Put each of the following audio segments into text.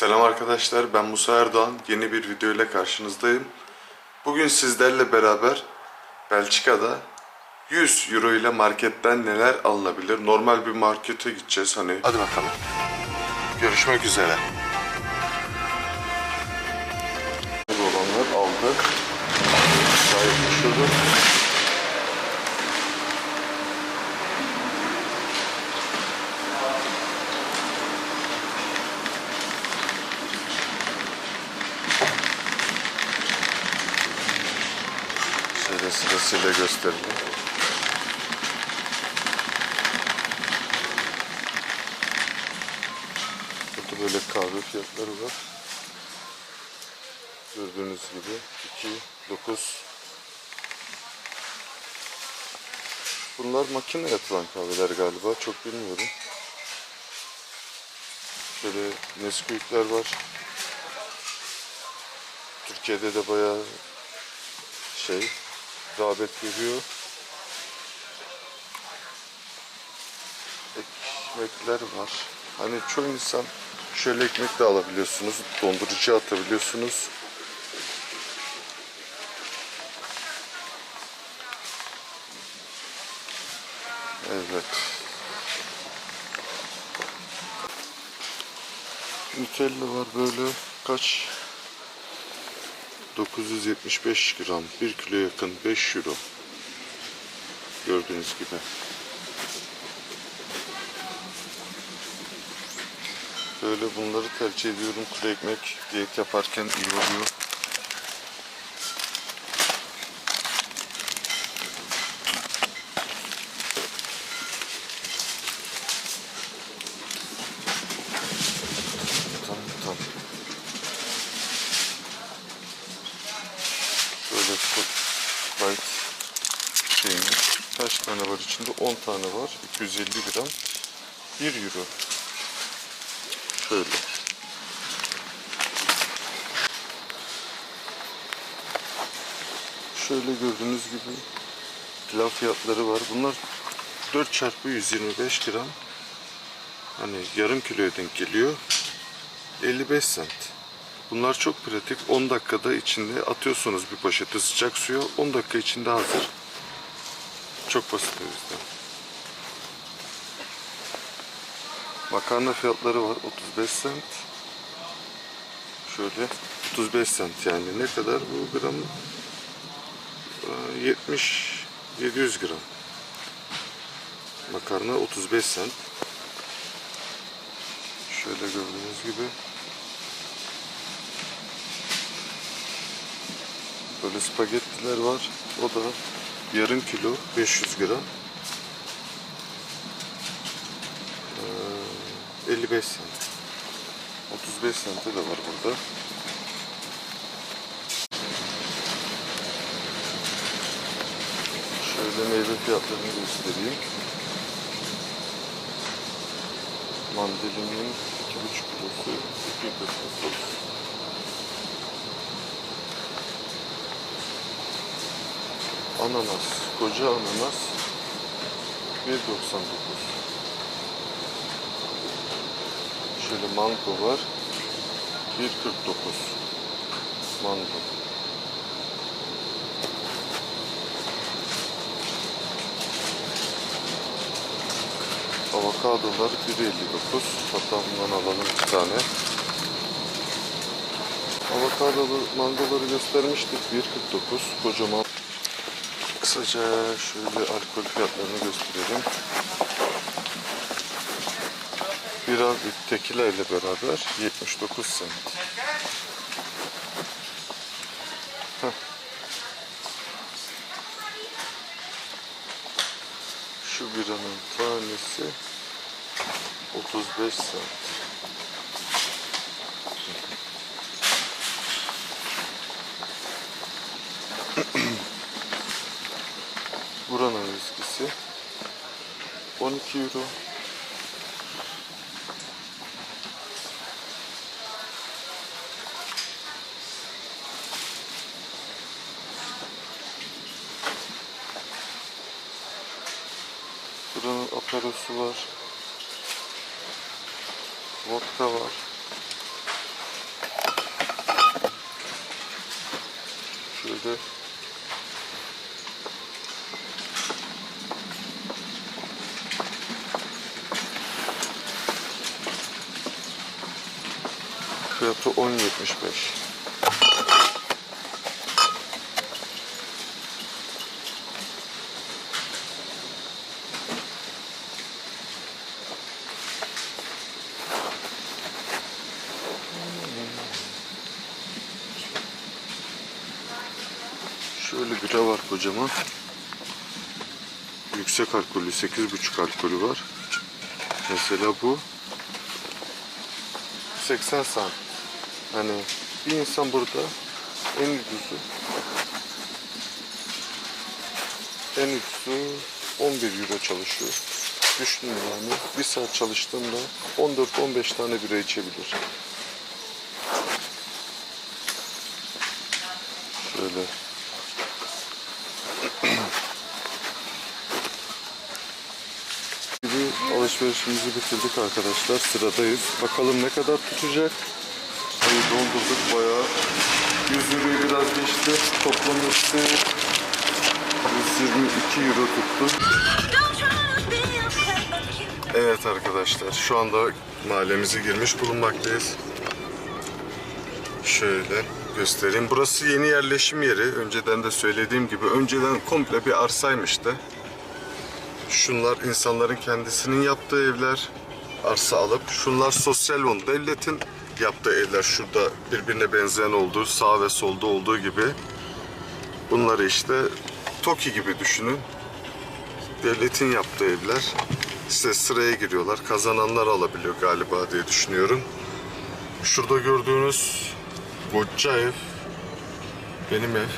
Selam arkadaşlar, ben Musa Erdoğan. Yeni bir video ile karşınızdayım. Bugün sizlerle beraber Belçika'da 100 euro ile marketten neler alınabilir? Normal bir markete gideceğiz hani. Hadi bakalım. Görüşmek üzere. Olanlar aldık. Gayet düşürdü. Şöyle sırasıyla gösterelim. Burada böyle kahve fiyatları var. Gördüğünüz gibi 2, 9. Bunlar makine yapılan kahveler galiba. Çok bilmiyorum. Şöyle Nesquik'ler var. Türkiye'de de bayağı şey rağbet görüyor. Ekmekler var. Hani çoğu insan şöyle ekmek de alabiliyorsunuz. Dondurucuya atabiliyorsunuz. Evet. Nutella var böyle kaç 975 gram 1 kilo yakın 5 euro. Gördüğünüz gibi. Böyle bunları tercih ediyorum. Kuru ekmek diyet yaparken iyi oluyor Tamam tamam Böyle Sprite şeyini kaç tane var içinde? 10 tane var. 250 gram. 1 euro. Şöyle. Şöyle gördüğünüz gibi pilav fiyatları var. Bunlar 4 çarpı 125 gram. Hani yarım kiloya denk geliyor. 55 cent. Bunlar çok pratik. 10 dakikada içinde atıyorsunuz bir poşeti sıcak suya. 10 dakika içinde hazır. Çok basit o yüzden. Makarna fiyatları var 35 cent. Şöyle 35 cent yani ne kadar bu gram? Ee, 70 700 gram. Makarna 35 cent. Şöyle gördüğünüz gibi Böyle spagettiler var. O da yarım kilo 500 gram. Ee, 55 cent. 35 sente de var burada. Şöyle meyve fiyatlarını göstereyim. Mandalinin 2,5 kilosu 249. Ananas, koca ananas 1.99 Şöyle mango var 1.49 Mango. Avokadolar 1.59 Hatta bundan alalım bir tane. Avokadoları, mangoları göstermiştik 1.49 Kocaman Kısaca şöyle alkol fiyatlarını gösterelim. Bira bir tekila ile beraber 79 cent. Heh. Şu biranın tanesi 35 cent. 2 euro. Buranın operası var. Vodka var. Şöyle Fiyatı 10.75. Şöyle bira var kocaman. Yüksek alkolü, 8,5 alkolü var. Mesela bu 80 sant. Hani bir insan burada en ucuzu en ucuzu 11 euro çalışıyor. Düşünün yani bir saat çalıştığında 14-15 tane bira içebilir. Şöyle gibi alışverişimizi bitirdik arkadaşlar. Sıradayız. Bakalım ne kadar tutacak. Doldurduk bayağı. 100 euroyu biraz geçti. Toplam hepsi 122 euro tuttu. Evet arkadaşlar şu anda mahallemize girmiş bulunmaktayız. Şöyle göstereyim. Burası yeni yerleşim yeri. Önceden de söylediğim gibi önceden komple bir arsaymıştı. Şunlar insanların kendisinin yaptığı evler, arsa alıp. Şunlar sosyal fon, devletin yaptığı evler. Şurada birbirine benzeyen olduğu, sağ ve solda olduğu gibi. Bunları işte TOKİ gibi düşünün. Devletin yaptığı evler. İşte sıraya giriyorlar. Kazananlar alabiliyor galiba diye düşünüyorum. Şurada gördüğünüz koca ev benim ev.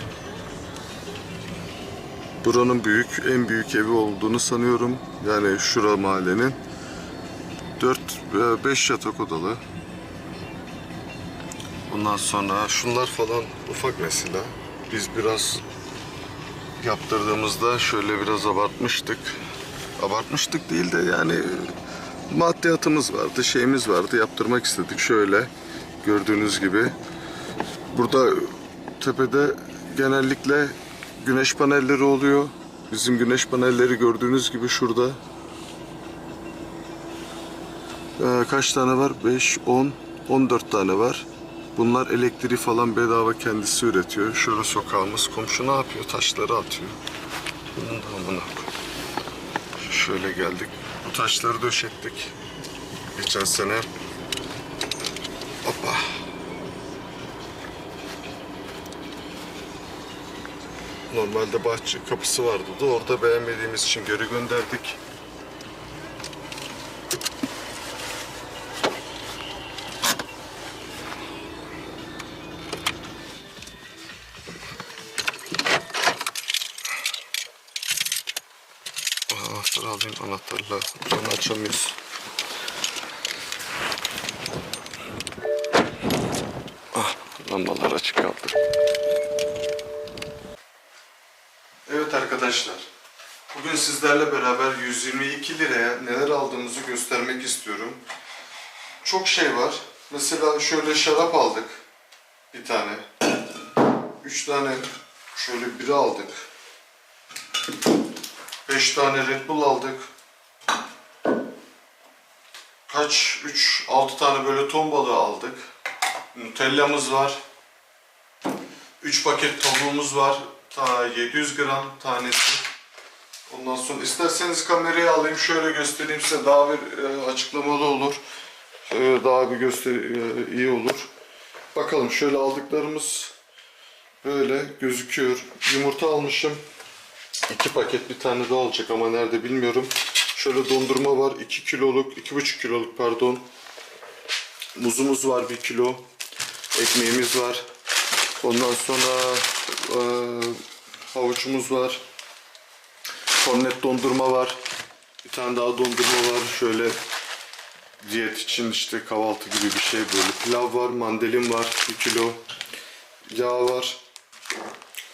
Buranın büyük, en büyük evi olduğunu sanıyorum. Yani şura mahallenin. 4 veya 5 yatak odalı. Ondan sonra şunlar falan ufak mesela. Biz biraz yaptırdığımızda şöyle biraz abartmıştık. Abartmıştık değil de yani maddiyatımız vardı, şeyimiz vardı. Yaptırmak istedik şöyle gördüğünüz gibi. Burada tepede genellikle güneş panelleri oluyor. Bizim güneş panelleri gördüğünüz gibi şurada. Ee, kaç tane var? 5, 10, 14 tane var. Bunlar elektriği falan bedava kendisi üretiyor. Şöyle sokağımız. Komşu ne yapıyor? Taşları atıyor. Bunun da amına koy. Şöyle geldik. Bu taşları döşettik. Geçen sene. Hoppa. Normalde bahçe kapısı vardı da orada beğenmediğimiz için geri gönderdik. Anahtarı alayım anahtarla. Sonra açamıyoruz. Ah, lambalar açık kaldı. Evet arkadaşlar. Bugün sizlerle beraber 122 liraya neler aldığımızı göstermek istiyorum. Çok şey var. Mesela şöyle şarap aldık. Bir tane. Üç tane şöyle bira aldık. Beş tane Red Bull aldık. Kaç? Üç, altı tane böyle ton balığı aldık. Nutella'mız var. 3 paket tavuğumuz var. Ta 700 gram tanesi. Ondan sonra isterseniz kamerayı alayım şöyle göstereyim size daha bir e, açıklamalı olur. E, daha bir göster e, iyi olur. Bakalım şöyle aldıklarımız böyle gözüküyor. Yumurta almışım. 2 paket bir tane daha olacak ama nerede bilmiyorum. Şöyle dondurma var 2 kiloluk, 2,5 kiloluk pardon. Muzumuz var 1 kilo. Ekmeğimiz var. Ondan sonra e, havuçumuz var. Kornet dondurma var. Bir tane daha dondurma var. Şöyle diyet için işte kahvaltı gibi bir şey böyle. Pilav var, mandalin var 1 kilo. Yağ var.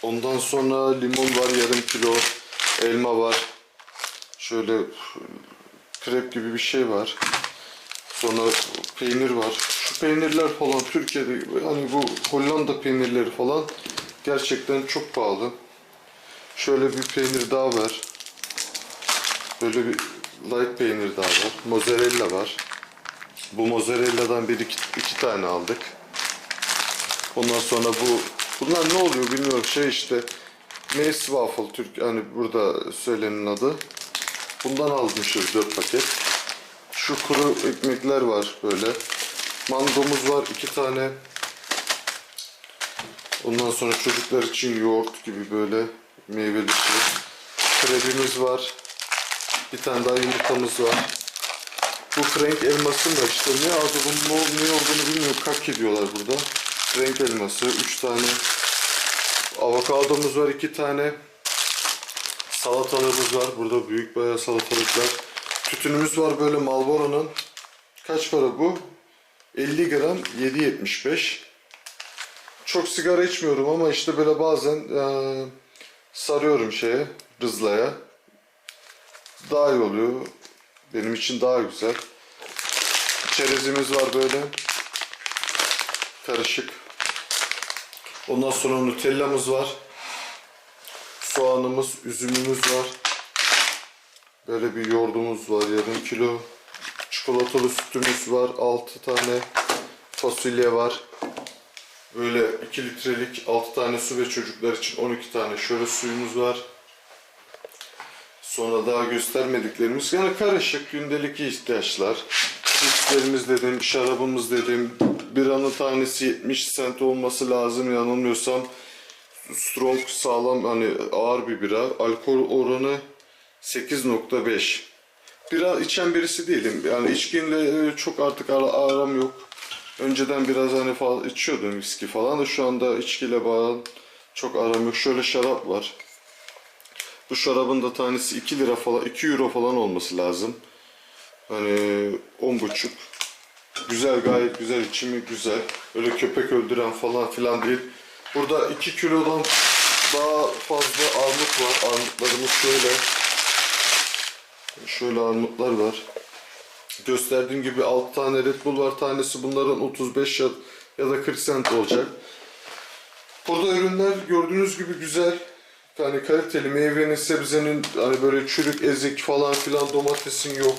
Ondan sonra limon var yarım kilo. Elma var. Şöyle krep gibi bir şey var. Sonra peynir var. Şu peynirler falan Türkiye'de hani bu Hollanda peynirleri falan gerçekten çok pahalı. Şöyle bir peynir daha var. Böyle bir light peynir daha var. Mozzarella var. Bu mozzarella'dan bir iki, iki tane aldık. Ondan sonra bu bunlar ne oluyor bilmiyorum şey işte Mace Waffle Türk hani burada söylenen adı. Bundan almışız 4 paket. Şu kuru ekmekler var böyle. Mangomuz var iki tane. Ondan sonra çocuklar için yoğurt gibi böyle meyveli şey. Krebimiz var. Bir tane daha yumurtamız var. Bu Frank elması mı işte ne adı bunun ne olduğunu bilmiyorum. Kaki diyorlar burada. Frank elması. Üç tane. Avokadomuz var iki tane. Salatalığımız var. Burada büyük bayağı salatalıklar. Tütünümüz var böyle Marlboro'nun. Kaç para bu? 50 gram 7.75. Çok sigara içmiyorum ama işte böyle bazen eee, sarıyorum şeye, rızlaya. Daha iyi oluyor. Benim için daha güzel. Çerezimiz var böyle. Karışık. Ondan sonra Nutella'mız var. Soğanımız, üzümümüz var. Böyle bir yoğurdumuz var yarım kilo. Çikolatalı sütümüz var 6 tane. Fasulye var. Böyle 2 litrelik 6 tane su ve çocuklar için 12 tane şöyle suyumuz var. Sonra daha göstermediklerimiz yani karışık gündelik ihtiyaçlar. Cipslerimiz dedim, şarabımız dedim. Biranın tanesi 70 cent olması lazım yanılmıyorsam. Strong sağlam hani ağır bir bira. Alkol oranı 8.5. Bira içen birisi değilim. Yani içkiyle e, çok artık ara- aram yok. Önceden biraz hani fazla içiyordum viski falan da şu anda içkiyle bağlı çok aram yok. Şöyle şarap var. Bu şarabın da tanesi 2 lira falan, 2 euro falan olması lazım. Hani 10,5. Güzel gayet güzel içimi güzel. Öyle köpek öldüren falan filan değil. Burada 2 kilodan daha fazla armut var. Armutlarımız şöyle. Şöyle armutlar var. Gösterdiğim gibi 6 tane Red Bull var. Tanesi bunların 35 ya, ya da 40 cent olacak. Burada ürünler gördüğünüz gibi güzel. Yani kaliteli meyvenin, sebzenin hani böyle çürük, ezik falan filan domatesin yok.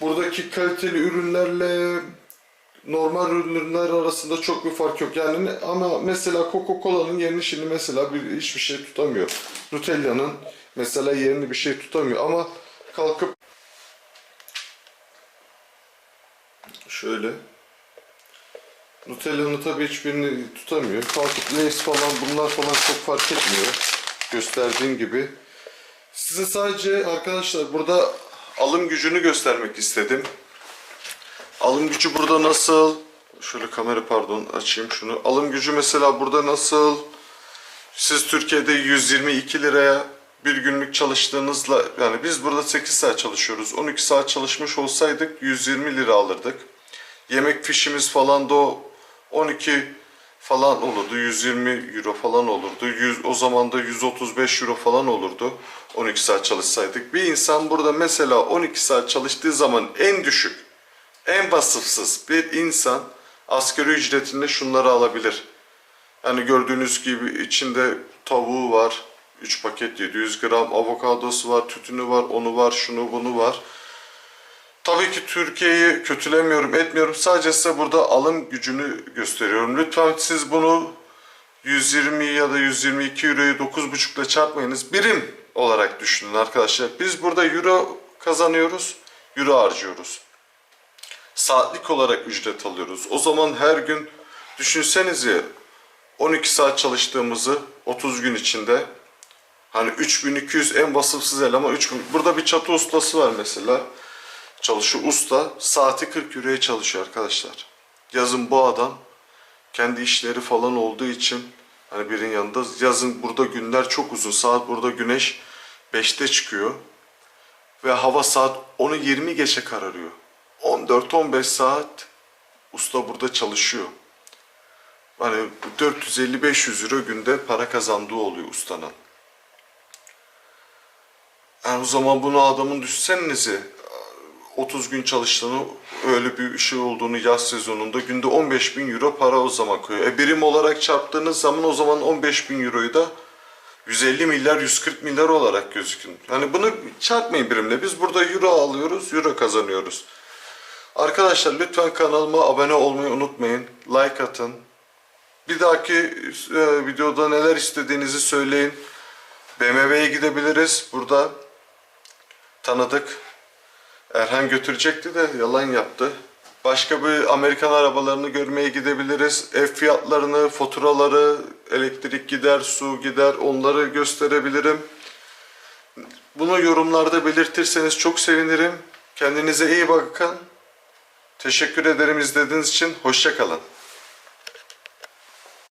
Buradaki kaliteli ürünlerle normal ürünler arasında çok bir fark yok. Yani ama mesela Coca-Cola'nın yerini şimdi mesela bir hiçbir şey tutamıyor. Nutella'nın mesela yerini bir şey tutamıyor ama kalkıp şöyle Nutella'nın tabii hiçbirini tutamıyor. Kalkıp Lay's falan bunlar falan çok fark etmiyor. Gösterdiğim gibi. Size sadece arkadaşlar burada alım gücünü göstermek istedim. Alım gücü burada nasıl? Şöyle kamera pardon açayım şunu. Alım gücü mesela burada nasıl? Siz Türkiye'de 122 liraya bir günlük çalıştığınızla yani biz burada 8 saat çalışıyoruz. 12 saat çalışmış olsaydık 120 lira alırdık. Yemek fişimiz falan da o 12 falan olurdu. 120 euro falan olurdu. 100, o zaman da 135 euro falan olurdu. 12 saat çalışsaydık. Bir insan burada mesela 12 saat çalıştığı zaman en düşük, en vasıfsız bir insan asgari ücretinde şunları alabilir. Yani gördüğünüz gibi içinde tavuğu var. 3 paket 700 gram avokadosu var, tütünü var, onu var, şunu bunu var. Tabii ki Türkiye'yi kötülemiyorum, etmiyorum. Sadece size burada alım gücünü gösteriyorum. Lütfen siz bunu 120 ya da 122 euroyu 9,5 ile çarpmayınız. Birim olarak düşünün arkadaşlar. Biz burada euro kazanıyoruz, euro harcıyoruz. Saatlik olarak ücret alıyoruz. O zaman her gün düşünsenize 12 saat çalıştığımızı 30 gün içinde Hani 3200 en vasıfsız eleman 3000. Burada bir çatı ustası var mesela. Çalışıyor usta. Saati 40 euroya çalışıyor arkadaşlar. Yazın bu adam kendi işleri falan olduğu için hani birinin yanında yazın burada günler çok uzun. Saat burada güneş 5'te çıkıyor. Ve hava saat 10'u 20 geçe kararıyor. 14-15 saat usta burada çalışıyor. Hani 450-500 euro günde para kazandığı oluyor ustanın. Yani o zaman bunu adamın düşsenize 30 gün çalıştığını öyle bir şey olduğunu yaz sezonunda günde 15 bin euro para o zaman koyuyor. E birim olarak çarptığınız zaman o zaman 15 bin euroyu da 150 milyar 140 milyar olarak gözükün. Yani bunu çarpmayın birimle. Biz burada euro alıyoruz, euro kazanıyoruz. Arkadaşlar lütfen kanalıma abone olmayı unutmayın. Like atın. Bir dahaki e, videoda neler istediğinizi söyleyin. BMW'ye gidebiliriz. Burada tanıdık. Erhan götürecekti de yalan yaptı. Başka bir Amerikan arabalarını görmeye gidebiliriz. Ev fiyatlarını, faturaları, elektrik gider, su gider onları gösterebilirim. Bunu yorumlarda belirtirseniz çok sevinirim. Kendinize iyi bakın. Teşekkür ederim izlediğiniz için. Hoşça kalın.